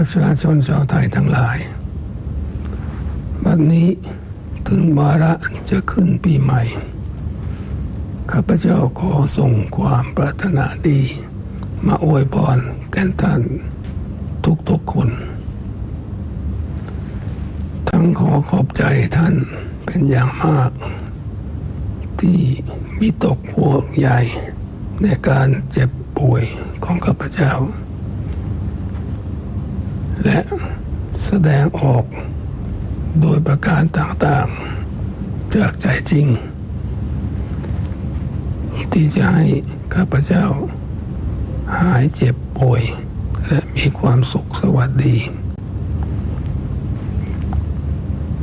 ประชาชนชาวไทยทั้งหลาย บัดนี้ถึงวาระจะขึ้นปีใหม่ ข้าพเจ้าขอส่งความปรารถนาดี มาอวยพรแก่ท่านทุกๆคน ทั้งขอขอบใจท่านเป็นอย่างมาก ที่มีตกห่วงใหญ่ในการเจ็บป่วยของข้าพเจ้า และแสดงออกโดยประการต่างๆ จากใจจริง ที่จะให้ข้าพเจ้า หายเจ็บป่วย และมีความสุขสวัสดี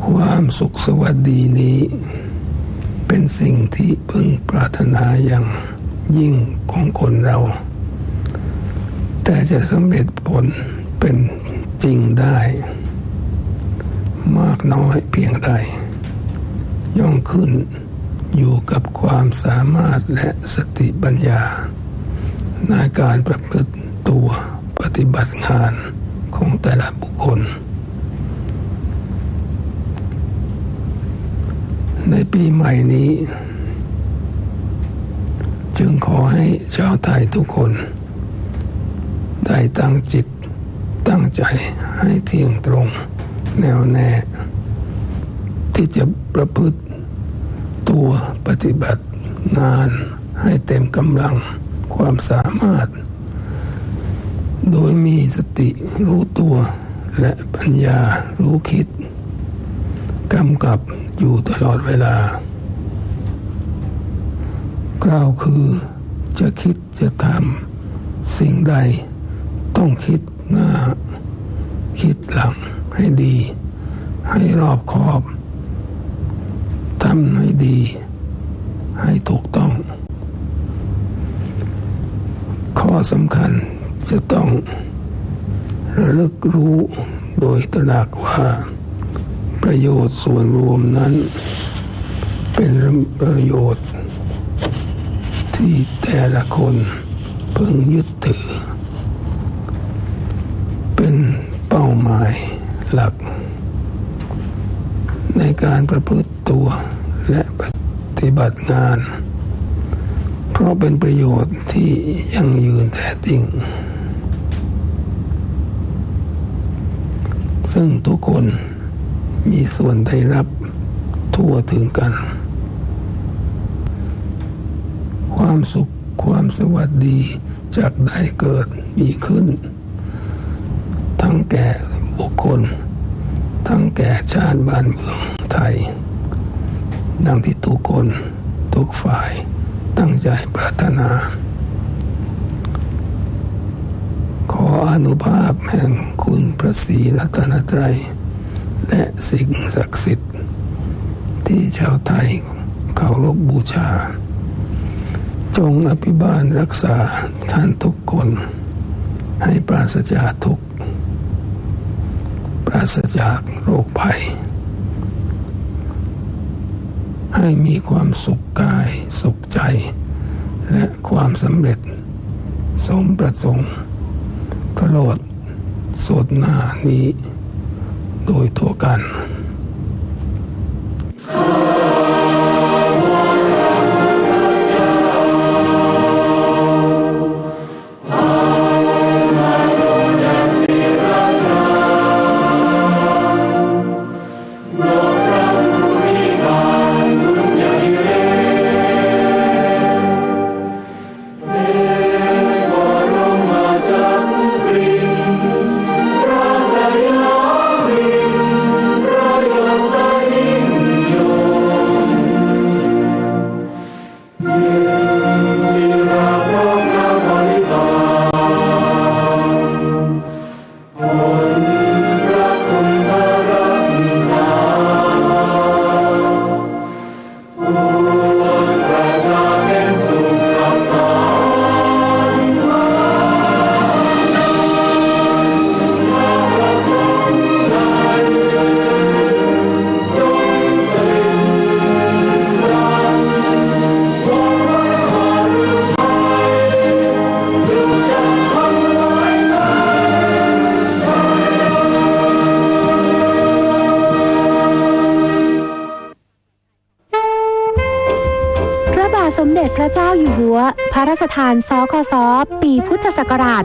ความสุขสวัสดีนี้ เป็นสิ่งที่พึงปรารถนาอย่างยิ่งของคนเรา แต่จะสำเร็จผลเป็น จริงได้ มากน้อยเพียงใด ย่อมขึ้นอยู่กับความสามารถและสติปัญญา ในการประพฤติตัวปฏิบัติงานของแต่ละบุคคล ในปีใหม่นี้ จึงขอให้ชาวไทยทุกคน ได้ตั้งจิต ใจให้เที่ยงตรง แน่วแน่ ที่จะประพฤติตัวปฏิบัติงานให้เต็มกำลังความสามารถ โดยมีสติรู้ตัวและปัญญารู้คิดกำกับอยู่ตลอดเวลากล่าวคือจะคิดจะทำสิ่งใดต้องคิด หน้า คิดหลังให้ดี ให้รอบคอบทำให้ดี ให้ถูกต้อง ข้อสำคัญจะต้อง ระลึกรู้โดยตระหนักว่า ประโยชน์ส่วนรวมนั้น เป็นประโยชน์ ที่แต่ละคนเพิ่งยึดถือ เป็น เป้าหมายหลัก ในการประพฤติตัวและปฏิบัติงาน เพราะเป็นประโยชน์ที่ยั่งยืนแท้จริง ซึ่งทุกคนมีส่วนได้รับทั่วถึงกัน ความสุขความสวัสดีจากได้เกิดมีขึ้น ทั้งแก่บุคคล ทั้งแก่ชาติบ้านเมืองไทย ดังที่ทุกคนทุกฝ่ายตั้งใจปรารถนา ขออนุภาพแห่งคุณพระศรีรัตนตรัย และสิ่งศักดิ์สิทธิ์ ที่ชาวไทยเคารพบบูชา จงอภิบาลรักษาท่านทุกคน ให้ปราศจากทุก ปราศจากโรคภัย ให้มีความสุขกาย สุขใจ และความสำเร็จ สมประสงค์ตลอดสดหน้านี้ โดยทั่วกัน อยู่หัว พระราชทานสคสปีพุทธศักราช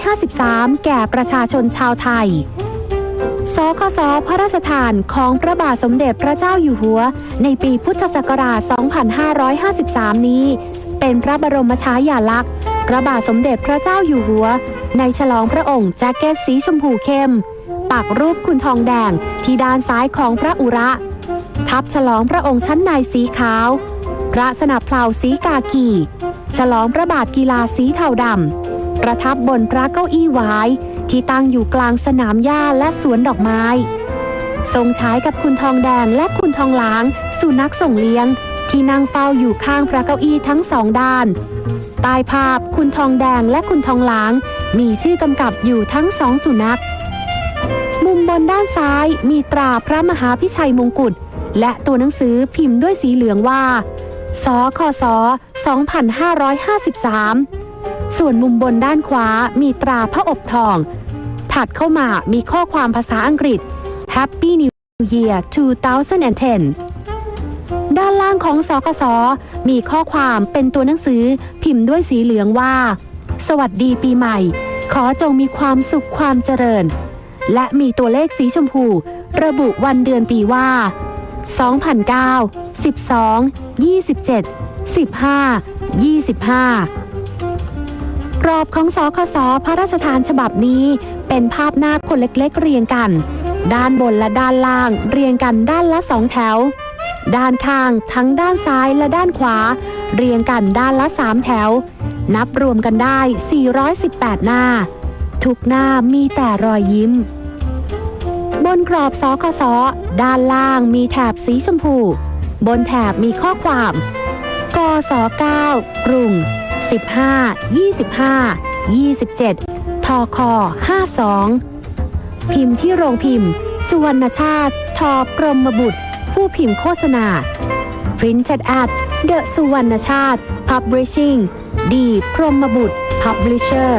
2553 แก่ประชาชนชาวไทยสคสพระราชทานของพระบาทสมเด็จพระเจ้าอยู่หัว ในปีพุทธศักราช 2553 นี้ เป็นพระบรมฉายาลักษณ์พระบาทสมเด็จพระเจ้าอยู่หัว ในฉลองพระองค์แจ็คเก็ตสีชมพูเข้ม ปักรูปคุณทองแดงที่ด้านซ้ายของพระอุระ ทับฉลองพระองค์ชั้นในสีขาว พระสนับเพลาสีกากี ฉลองพระบาทกีฬาสีเทาดำ ประทับบนพระเก้าอี้วายที่ตั้งอยู่กลางสนามหญ้าและสวนดอกไม้ ทรงใช้กับคุณทองแดงและคุณทองหลาง สุนัขส่งเลี้ยง ที่นั่งเฝ้าอยู่ข้างพระเก้าอี้ทั้งสองด้านใต้ภาพคุณทองแดงและคุณทองหลาง มีชื่อกำกับอยู่ทั้งสองสุนัข มุมบนด้านซ้ายมีตราพระมหาพิชัยมงกุฎและตัวหนังสือพิมพ์ด้วยสีเหลืองว่า สคส2553 ส่วนมุมบนด้านขวามีตราพระอบทอง ถัดเข้ามามีข้อความภาษาอังกฤษ Happy New Year 2010 ด้านล่างของสกสมีข้อความเป็นตัวหนังสือพิมพ์ด้วยสีเหลืองว่า สวัสดีปีใหม่ ขอจงมีความสุขความเจริญ และมีตัวเลขสีชมพู ระบุวันเดือนปีว่า 2009 12 27 15 25 กรอบของสคสพระราชทานฉบับนี้ เป็นภาพหน้าคนเล็กๆเรียงกัน ด้านบนและด้านล่างเรียงกันด้านละสองแถว ด้านข้างทั้งด้านซ้ายและด้านขวา เรียงกันด้านละสามแถว นับรวมกันได้ 418 หน้า ทุกหน้ามีแต่รอยยิ้มบนกรอบสคสด้านล่างมีแถบสีชมพู บนแถบมีข้อความ กส9กรุง 15 25 27 ทค 52 พิมพ์ที่โรงพิมพ์ สุวรรณชาติ ทกรมบุตร ผู้พิมพ์โฆษณา Printed at The สุวรรณชาติ Publishing ดีพรมบุตร Publisher